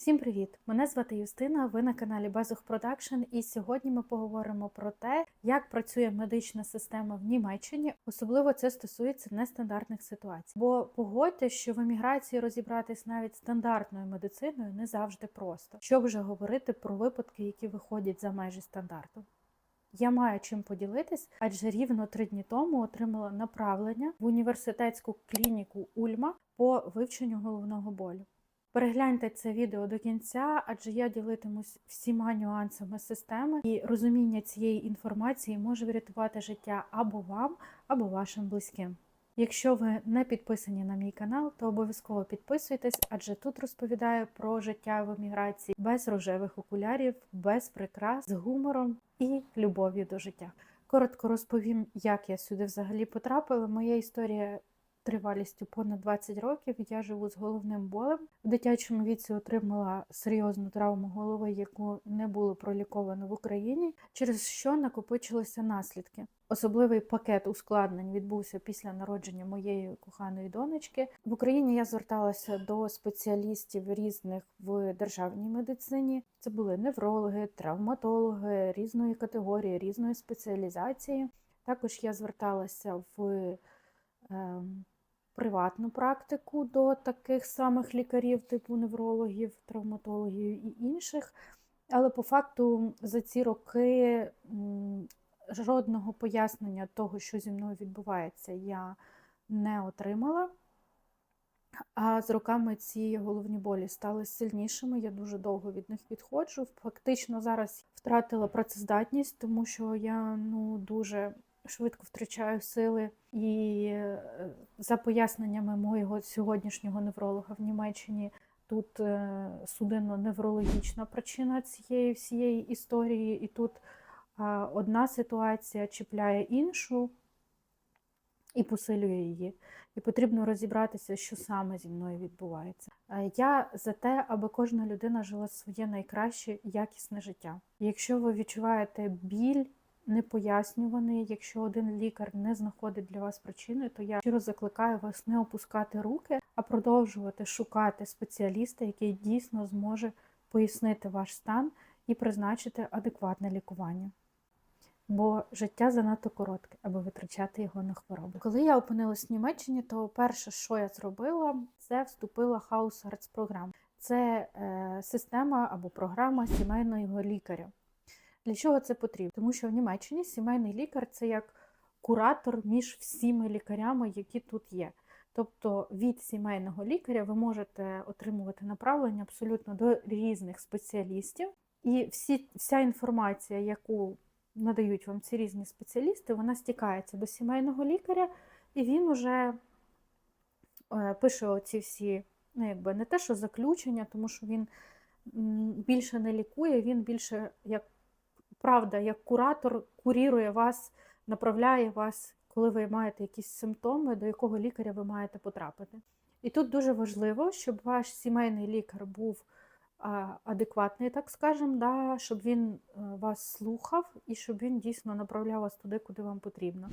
Всім привіт! Мене звати Юстина. Ви на каналі Безух Продакшн, і сьогодні ми поговоримо про те, як працює медична система в Німеччині. Особливо це стосується нестандартних ситуацій. Бо погодьте, що в еміграції розібратись навіть стандартною медициною не завжди просто. Що вже говорити про випадки, які виходять за межі стандарту. Я маю чим поділитись, адже рівно три дні тому отримала направлення в університетську клініку Ульма по вивченню головного болю. Перегляньте це відео до кінця, адже я ділитимусь всіма нюансами системи, і розуміння цієї інформації може врятувати життя або вам, або вашим близьким. Якщо ви не підписані на мій канал, то обов'язково підписуйтесь, адже тут розповідаю про життя в еміграції без рожевих окулярів, без прикрас, з гумором і любов'ю до життя. Коротко розповім, як я сюди взагалі потрапила. Моя історія тривалістю понад 20 років. Я живу з головним болем. В дитячому віці отримала серйозну травму голови, яку не було проліковано в Україні, через що накопичилися наслідки. Особливий пакет ускладнень відбувся після народження моєї коханої донечки. В Україні я зверталася до спеціалістів різних в державній медицині. Це були неврологи, травматологи різної категорії, різної спеціалізації. Також я зверталася в ем, приватну практику до таких самих лікарів, типу неврологів, травматологів і інших. Але по факту за ці роки жодного пояснення того, що зі мною відбувається, я не отримала. А з роками ці головні болі стали сильнішими. Я дуже довго від них відходжу. Фактично зараз втратила працездатність, тому що я ну дуже швидко втрачаю сили. І е, за поясненнями моєго сьогоднішнього невролога в Німеччині, тут е, судинно-неврологічна причина цієї всієї історії, і тут одна ситуація чіпляє іншу і посилює її. І потрібно розібратися, що саме зі мною відбувається. Я за те, аби кожна людина жила своє найкраще якісне життя. Якщо ви відчуваєте біль, непояснюваний, якщо один лікар не знаходить для вас причини, то я щиро закликаю вас не опускати руки, а продовжувати шукати спеціаліста, який дійсно зможе пояснити ваш стан і призначити адекватне лікування бо життя занадто коротке, аби витрачати його на хворобу. Коли я опинилась в Німеччині, то перше, що я зробила, це вступила в Hausarzt програму. Це е, система або програма сімейного лікаря. Для чого це потрібно? Тому що в Німеччині сімейний лікар це як куратор між всіми лікарями, які тут є. Тобто від сімейного лікаря ви можете отримувати направлення абсолютно до різних спеціалістів, і всі, вся інформація, яку надають вам ці різні спеціалісти, вона стікається до сімейного лікаря, і він уже е, пише оці всі, ну, якби не те, що заключення, тому що він більше не лікує, він більше, як правда, як куратор курірує вас, направляє вас, коли ви маєте якісь симптоми, до якого лікаря ви маєте потрапити. І тут дуже важливо, щоб ваш сімейний лікар був адекватний, так скажемо, да, щоб він е, вас слухав і щоб він дійсно направляв вас туди, куди вам потрібно.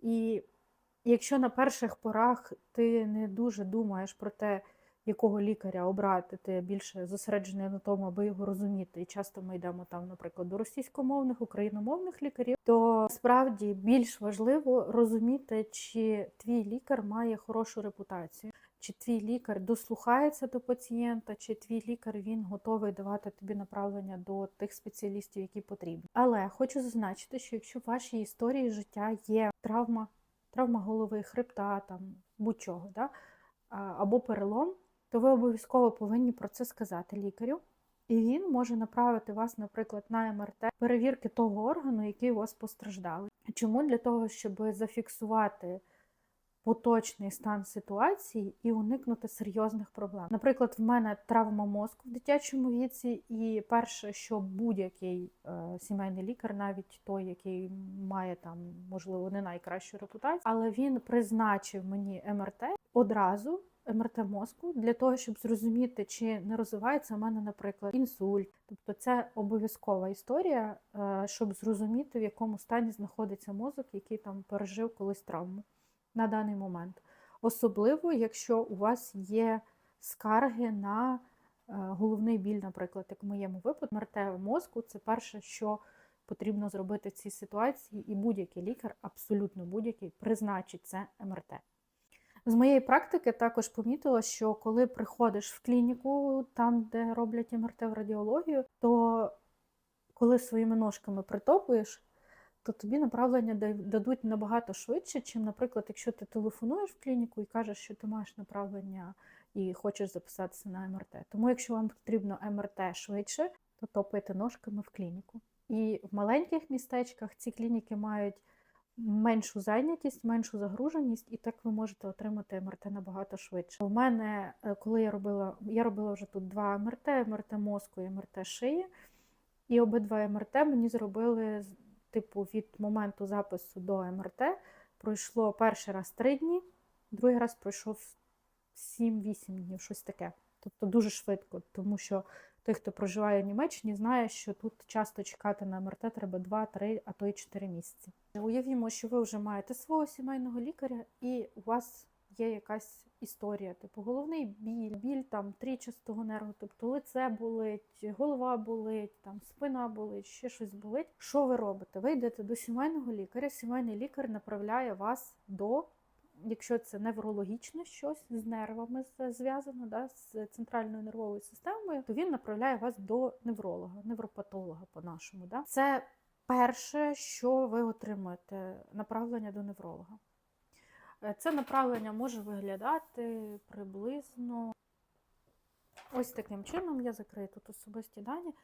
І якщо на перших порах ти не дуже думаєш про те, якого лікаря обрати, ти більше зосереджений на тому, аби його розуміти. І часто ми йдемо там, наприклад, до російськомовних, україномовних лікарів, то справді більш важливо розуміти, чи твій лікар має хорошу репутацію чи твій лікар дослухається до пацієнта, чи твій лікар він готовий давати тобі направлення до тих спеціалістів, які потрібні. Але хочу зазначити, що якщо в вашій історії життя є травма, травма голови, хребта, там будь-чого, да? або перелом, то ви обов'язково повинні про це сказати лікарю. І він може направити вас, наприклад, на МРТ перевірки того органу, який у вас постраждали. Чому? Для того, щоб зафіксувати поточний стан ситуації і уникнути серйозних проблем. Наприклад, в мене травма мозку в дитячому віці, і перше, що будь-який е, сімейний лікар, навіть той, який має там, можливо, не найкращу репутацію, але він призначив мені МРТ одразу. МРТ мозку для того, щоб зрозуміти, чи не розвивається у мене, наприклад, інсульт. Тобто це обов'язкова історія, е, щоб зрозуміти, в якому стані знаходиться мозок, який там пережив колись травму на даний момент. Особливо, якщо у вас є скарги на е, головний біль, наприклад, як в моєму випадку, МРТ мозку це перше, що потрібно зробити в цій ситуації, і будь-який лікар, абсолютно будь-який, призначить це МРТ. З моєї практики також помітила, що коли приходиш в клініку, там, де роблять МРТ в радіологію, то коли своїми ножками притопуєш, то тобі направлення дадуть набагато швидше, чим, наприклад, якщо ти телефонуєш в клініку і кажеш, що ти маєш направлення і хочеш записатися на МРТ. Тому, якщо вам потрібно МРТ швидше, то топайте ножками в клініку. І в маленьких містечках ці клініки мають меншу зайнятість, меншу загруженість, і так ви можете отримати МРТ набагато швидше. У мене, е, коли я робила, я робила вже тут два МРТ, МРТ мозку і МРТ шиї. І обидва МРТ мені зробили, типу, від моменту запису до МРТ пройшло перший раз три дні, другий раз пройшов 7-8 днів, щось таке. Тобто дуже швидко, тому що той, хто проживає в Німеччині, знає, що тут часто чекати на МРТ треба 2-3, а то й 4 місяці. Уявімо, що ви вже маєте свого сімейного лікаря, і у вас є якась історія, типу головний біль, біль там трічастого нерву, тобто лице болить, голова болить, там спина болить, ще щось болить. Що ви робите? Ви йдете до сімейного лікаря, сімейний лікар направляє вас до якщо це неврологічне щось з нервами зв'язано, да, з центральною нервовою системою, то він направляє вас до невролога, невропатолога по-нашому. Да. Це перше, що ви отримуєте направлення до невролога. Е, це направлення може виглядати приблизно ось таким чином. Я закрию тут особисті дані.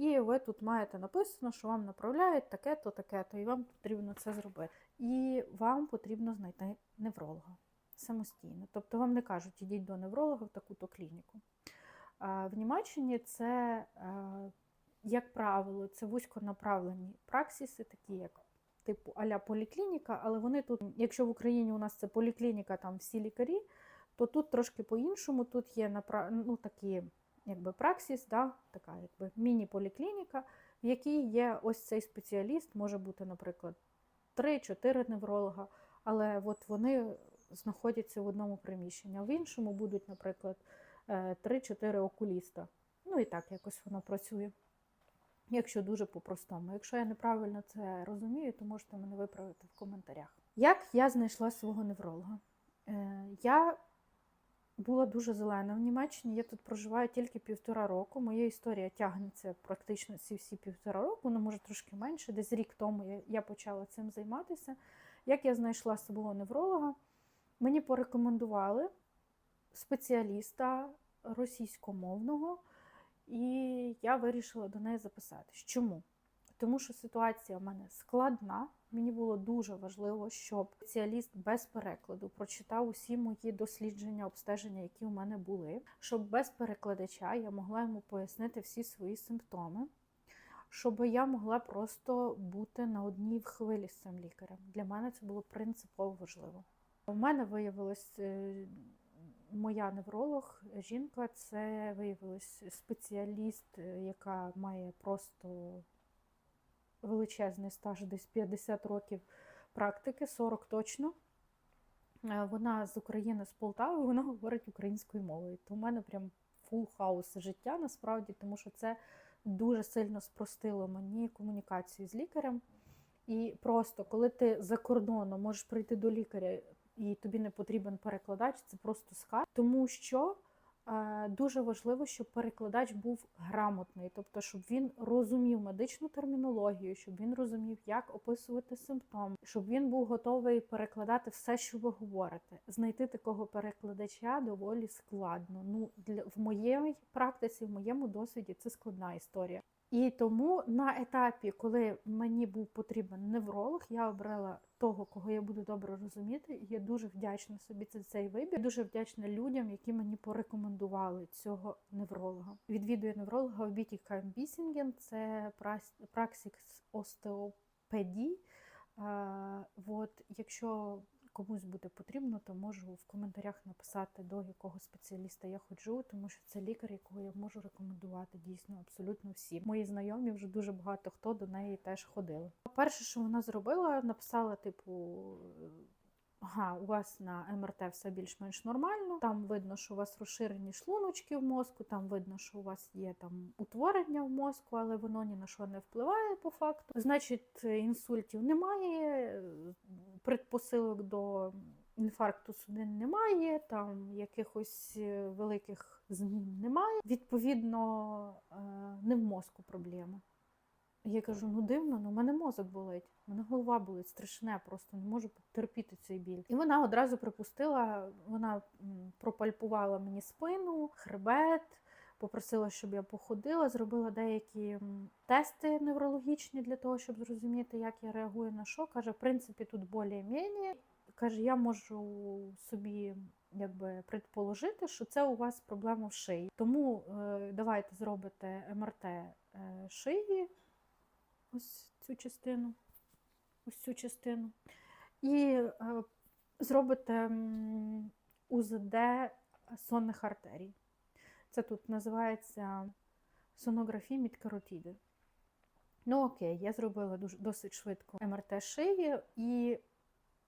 І ви тут маєте написано, що вам направляють таке-то, таке-то, і вам потрібно це зробити. І вам потрібно знайти невролога самостійно. Тобто вам не кажуть, ідіть до невролога в таку-то клініку. В Німеччині це, як правило, це вузьконаправлені праксіси, такі як типу аля поліклініка, але вони тут, якщо в Україні у нас це поліклініка, там всі лікарі, то тут трошки по-іншому, тут є ну, такі якби праксіс, да, така якби міні-поліклініка, в якій є ось цей спеціаліст, може бути, наприклад, 3-4 невролога, але от вони знаходяться в одному приміщенні, а в іншому будуть, наприклад, 3-4 е, окуліста. Ну і так якось воно працює. Якщо дуже по-простому. Якщо я неправильно це розумію, то можете мене виправити в коментарях. Як я знайшла свого невролога? Е, я була дуже зелена в Німеччині. Я тут проживаю тільки півтора року. Моя історія тягнеться практично ці всі півтора року, ну може трошки менше. Десь рік тому я почала цим займатися. Як я знайшла свого невролога, мені порекомендували спеціаліста російськомовного, і я вирішила до неї записатись. Чому? Тому що ситуація в мене складна. Мені було дуже важливо, щоб спеціаліст без перекладу прочитав усі мої дослідження, обстеження, які у мене були, щоб без перекладача я могла йому пояснити всі свої симптоми, щоб я могла просто бути на одній хвилі з цим лікарем. Для мене це було принципово важливо. У мене виявилось е, моя невролог, жінка, це виявилась спеціаліст, е, яка має просто величезний стаж, десь 50 років практики, 40 точно. Е, вона з України, з Полтави, вона говорить українською мовою. То в мене прям фул хаус життя насправді, тому що це дуже сильно спростило мені комунікацію з лікарем. І просто коли ти за кордоном можеш прийти до лікаря і тобі не потрібен перекладач, це просто скарб. Тому що Дуже важливо, щоб перекладач був грамотний, тобто, щоб він розумів медичну термінологію, щоб він розумів, як описувати симптоми, щоб він був готовий перекладати все, що ви говорите. Знайти такого перекладача доволі складно. Ну для в моєї практиці, в моєму досвіді, це складна історія. І тому на етапі, коли мені був потрібен невролог, я обрала того, кого я буду добре розуміти. І я дуже вдячна собі за цей вибір. Дуже вдячна людям, які мені порекомендували цього невролога. Відвідує невролога в Біті Бісінген, це праксікс остеопедії. От, якщо комусь буде потрібно, то можу в коментарях написати, до якого спеціаліста я ходжу, тому що це лікар, якого я можу рекомендувати дійсно абсолютно всі. Мої знайомі вже дуже багато хто до неї теж ходили. Перше, що вона зробила, написала, типу, ага, у вас на МРТ все більш-менш нормально. Там видно, що у вас розширені шлуночки в мозку, там видно, що у вас є там утворення в мозку, але воно ні на що не впливає по факту. Значить, інсультів немає, предпосилок до інфаркту судин немає, там якихось е, великих змін немає. Відповідно, е, не в мозку проблема. Я кажу: ну дивно, ну в мене мозок болить, в мене голова болить страшне, просто не можу терпіти цей біль. І вона одразу припустила, вона пропальпувала мені спину, хребет, попросила, щоб я походила, зробила деякі тести неврологічні для того, щоб зрозуміти, як я реагую на що. Каже, в принципі, тут більш-менш. Каже, я можу собі якби предположити, що це у вас проблема в шиї. Тому е, давайте зробите МРТ е, шиї, ось цю частину, ось цю частину, і е, зробите УЗД сонних артерій. Це тут називається сонографія мідкаротіди. Ну окей, я зробила дуже досить швидко МРТ шиї, і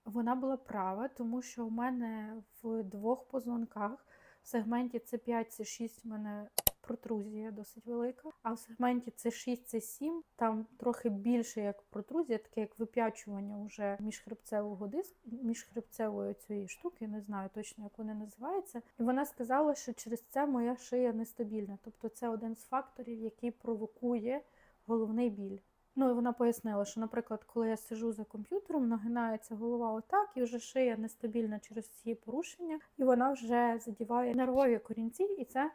вона була права, тому що у мене в двох позвонках в сегменті С5, С6 в мене протрузія досить велика, а в сегменті С6, С7 там трохи більше як протрузія, таке як вип'ячування уже міжхребцевого диску, міжхребцевої цієї штуки, не знаю точно, як вони називаються. І вона сказала, що через це моя шия нестабільна. Тобто це один з факторів, який провокує головний біль. Ну і вона пояснила, що, наприклад, коли я сижу за комп'ютером, нагинається голова отак, і вже шия нестабільна через ці порушення, і вона вже задіває нервові корінці, і це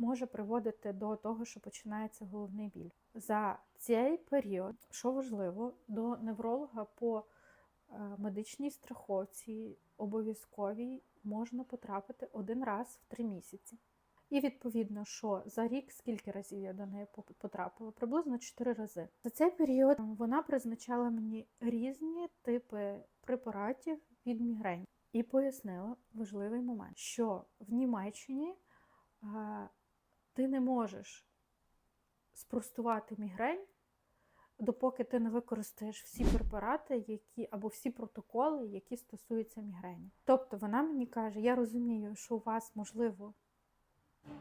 може приводити до того, що починається головний біль. За цей період, що важливо, до невролога по е, медичній страховці обов'язковій можна потрапити один раз в три місяці. І відповідно, що за рік скільки разів я до неї потрапила? Приблизно 4 рази. За цей період вона призначала мені різні типи препаратів від мігрень і пояснила важливий момент, що в Німеччині а, ти не можеш спростувати мігрень, допоки ти не використаєш всі препарати, які або всі протоколи, які стосуються мігрені. Тобто вона мені каже: я розумію, що у вас можливо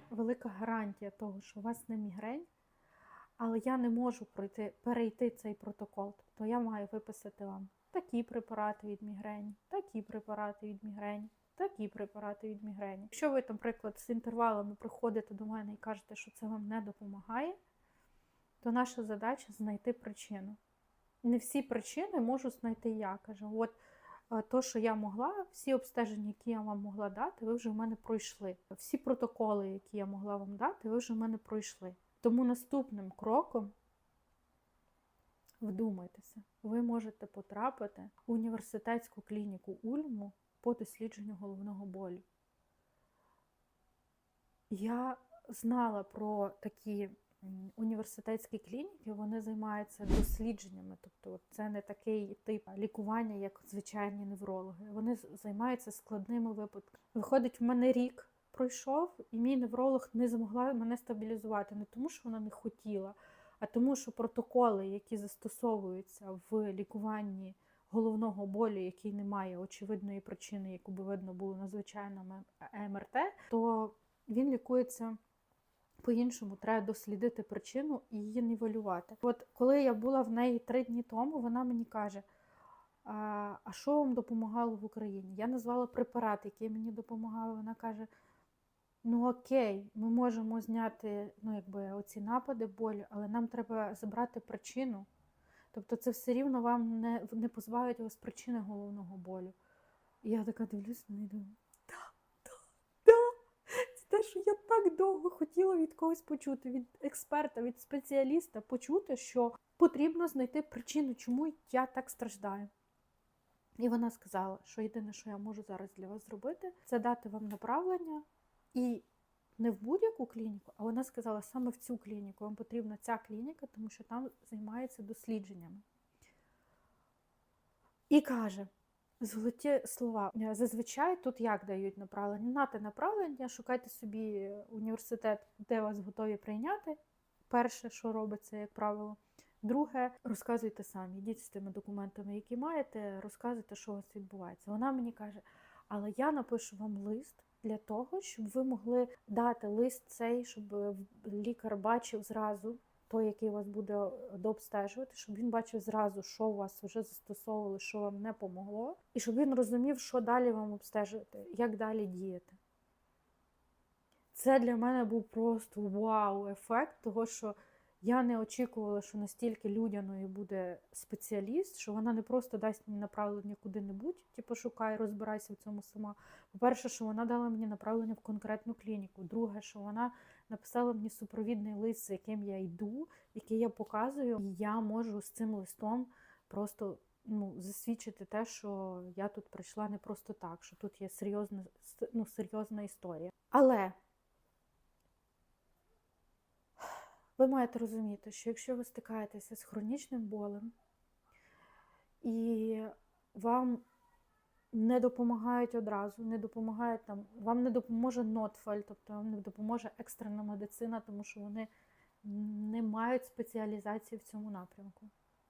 велика гарантія того, що у вас не мігрень, але я не можу пройти, перейти цей протокол. Тобто я маю виписати вам такі препарати від мігрені, такі препарати від мігрені, такі препарати від мігрені. Якщо ви, наприклад, з інтервалами приходите до мене і кажете, що це вам не допомагає, то наша задача знайти причину. Не всі причини можу знайти я. Кажу, от е, то, що я могла, всі обстеження, які я вам могла дати, ви вже в мене пройшли. Всі протоколи, які я могла вам дати, ви вже в мене пройшли. Тому наступним кроком, вдумайтеся, ви можете потрапити в університетську клініку Ульму по дослідженню головного болю. Я знала про такі університетські клініки, вони займаються дослідженнями. Тобто це не такий тип лікування, як звичайні неврологи. Вони займаються складними випадками. Виходить, в мене рік пройшов, і мій невролог не змогла мене стабілізувати. Не тому, що вона не хотіла, а тому, що протоколи, які застосовуються в лікуванні головного болю, який не має очевидної причини, яку би видно було на звичайному МРТ, то він лікується по-іншому. Треба дослідити причину і її нівелювати. От коли я була в неї три дні тому, вона мені каже. А, що вам допомагало в Україні? Я назвала препарат, який мені допомагав. Вона каже: ну окей, ми можемо зняти ну, якби, оці напади болю, але нам треба забрати причину. Тобто це все рівно вам не, не позбавить вас причини головного болю. І я така дивлюсь на неї і думаю, да, да, да. Це те, що я так довго хотіла від когось почути, від експерта, від спеціаліста почути, що потрібно знайти причину, чому я так страждаю. І вона сказала, що єдине, що я можу зараз для вас зробити, це дати вам направлення і не в будь-яку клініку, а вона сказала саме в цю клініку. Вам потрібна ця клініка, тому що там займаються дослідженнями. І каже: золоті слова. Зазвичай тут як дають направлення? Нате направлення, шукайте собі університет, де вас готові прийняти. Перше, що робиться, як правило, Друге, розказуйте самі, йдіть з тими документами, які маєте, розказуйте, що у вас відбувається. Вона мені каже, але я напишу вам лист для того, щоб ви могли дати лист цей, щоб е, лікар бачив зразу той, який вас буде дообстежувати, щоб він бачив зразу, що у вас вже застосовували, що вам не помогло, і щоб він розумів, що далі вам обстежувати, як далі діяти. Це для мене був просто вау-ефект, того що я не очікувала, що настільки людяною буде спеціаліст, що вона не просто дасть мені направлення куди-небудь, типу шукай, розбирайся в цьому сама. По-перше, що вона дала мені направлення в конкретну клініку. Друге, що вона написала мені супровідний лист, з яким я йду, який я показую, і я можу з цим листом просто ну, засвідчити те, що я тут прийшла не просто так, що тут є серйозна, ну, серйозна історія. Але ви маєте розуміти, що якщо ви стикаєтеся з хронічним болем і вам не допомагають одразу, не допомагають там, вам не допоможе нотфаль, тобто вам не допоможе екстрена медицина, тому що вони не мають спеціалізації в цьому напрямку.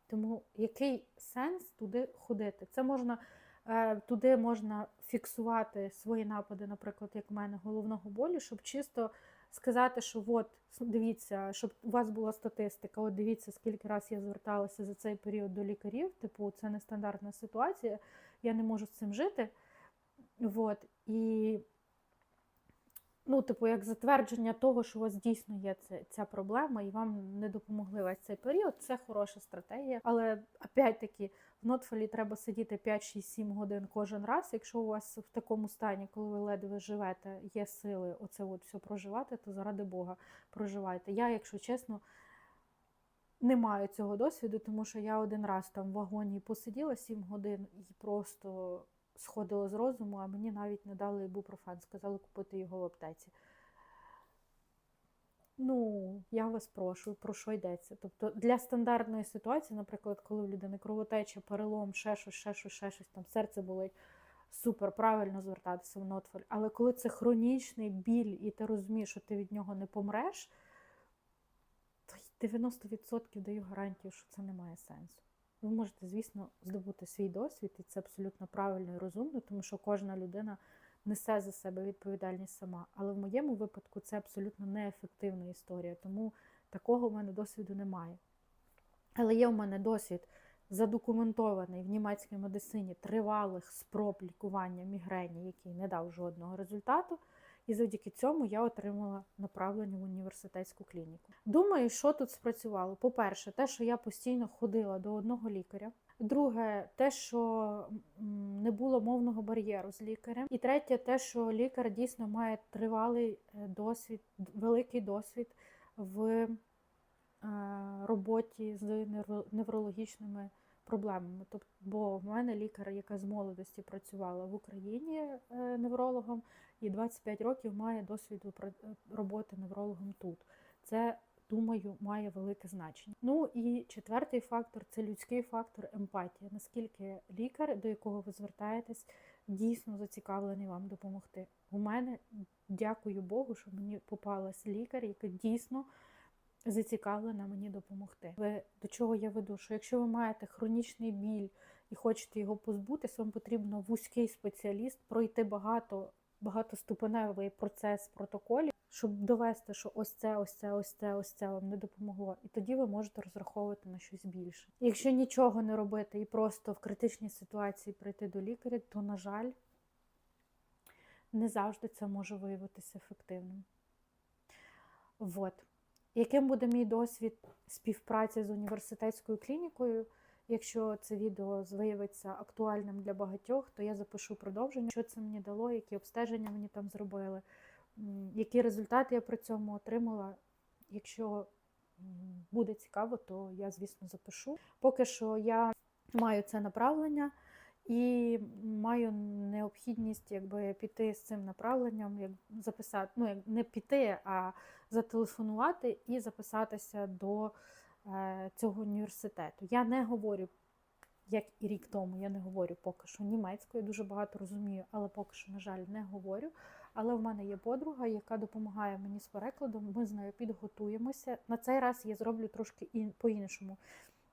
Тому який сенс туди ходити? Це можна е, туди можна фіксувати свої напади, наприклад, як в мене головного болю, щоб чисто сказати, що от дивіться, щоб у вас була статистика, от дивіться, скільки раз я зверталася за цей період до лікарів. Типу, це нестандартна ситуація, я не можу з цим жити. От, і ну, типу, як затвердження того, що у вас дійсно є ця, ця проблема, і вам не допомогли весь цей період, це хороша стратегія. Але опять-таки в нотфалі треба сидіти 5-6-7 годин кожен раз. Якщо у вас в такому стані, коли ви ледве живете, є сили оце от все проживати, то заради Бога проживайте. Я, якщо чесно, не маю цього досвіду, тому що я один раз там в вагоні посиділа 7 годин і просто сходила з розуму, а мені навіть не дали ібупрофен, сказали купити його в аптеці. Ну, я вас прошу, про що йдеться. Тобто для стандартної ситуації, наприклад, коли в людини кровотеча, перелом, ще щось, ще щось, ще щось, там серце болить, супер, правильно звертатися в нотфаль. Але коли це хронічний біль, і ти розумієш, що ти від нього не помреш, то 90% даю гарантію, що це не має сенсу. Ви можете, звісно, здобути свій досвід, і це абсолютно правильно і розумно, тому що кожна людина несе за себе відповідальність сама. Але в моєму випадку це абсолютно неефективна історія, тому такого в мене досвіду немає. Але є в мене досвід задокументований в німецькій медицині тривалих спроб лікування мігрені, який не дав жодного результату. І завдяки цьому я отримала направлення в університетську клініку. Думаю, що тут спрацювало. По-перше, те, що я постійно ходила до одного лікаря. Друге, те, що не було мовного бар'єру з лікарем. І третє, те, що лікар дійсно має тривалий е, досвід, великий досвід в е, роботі з неврологічними проблемами. Тобто, бо в мене лікар, яка з молодості працювала в Україні е, неврологом, і 25 років має досвіду роботи неврологом тут. Це думаю, має велике значення. Ну і четвертий фактор це людський фактор емпатія. Наскільки лікар, до якого ви звертаєтесь, дійсно зацікавлений вам допомогти. У мене, дякую Богу, що мені попалась лікар, яка дійсно зацікавлена мені допомогти. Ви до чого я веду? Що якщо ви маєте хронічний біль і хочете його позбутися, вам потрібно вузький спеціаліст пройти багато багатоступеневий процес протоколів, щоб довести, що ось це, ось це, ось це, ось це вам не допомогло. І тоді ви можете розраховувати на щось більше. Якщо нічого не робити і просто в критичній ситуації прийти до лікаря, то, на жаль, не завжди це може виявитися ефективним. Вот. Яким буде мій досвід співпраці з університетською клінікою? Якщо це відео виявиться актуальним для багатьох, то я запишу продовження, що це мені дало, які обстеження мені там зробили, які результати я при цьому отримала. Якщо буде цікаво, то я, звісно, запишу. Поки що я маю це направлення і маю необхідність якби піти з цим направленням, як записати, ну як не піти, а зателефонувати і записатися до. Е, цього університету. Я не говорю, як і рік тому, я не говорю поки що німецькою, дуже багато розумію, але поки що, на жаль, не говорю. Але в мене є подруга, яка допомагає мені з перекладом. Ми з нею підготуємося. На цей раз я зроблю трошки ін- по-іншому.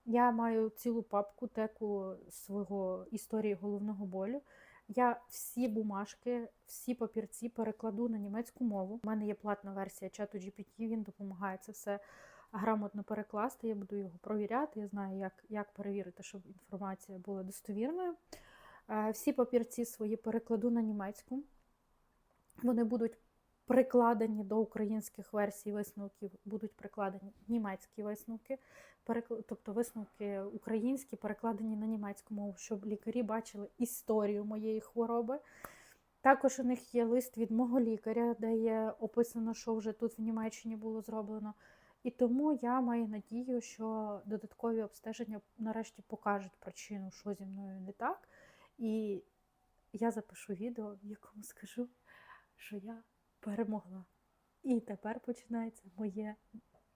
Я маю цілу папку теку свого історії головного болю. Я всі бумажки, всі папірці перекладу на німецьку мову. У мене є платна версія чату GPT, він допомагає це все грамотно перекласти. Я буду його провіряти. Я знаю, як, як перевірити, щоб інформація була достовірною. Е, Всі папірці свої перекладу на німецьку. Вони будуть прикладені до українських версій висновків, будуть прикладені німецькі висновки, тобто висновки українські перекладені на німецьку мову, щоб лікарі бачили історію моєї хвороби. Також у них є лист від мого лікаря, де є описано, що вже тут в Німеччині було зроблено. І тому я маю надію, що додаткові обстеження нарешті покажуть причину, що зі мною не так. І я запишу відео, в якому скажу, що я перемогла. І тепер починається моє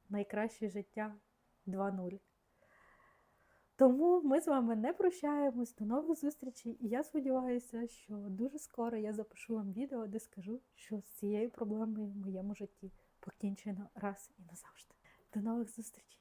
найкраще життя 2.0. Тому ми з вами не прощаємось. До нових зустрічей. І я сподіваюся, що дуже скоро я запишу вам відео, де скажу, що з цією проблемою в моєму житті покінчено раз і назавжди. До нових зустрічей!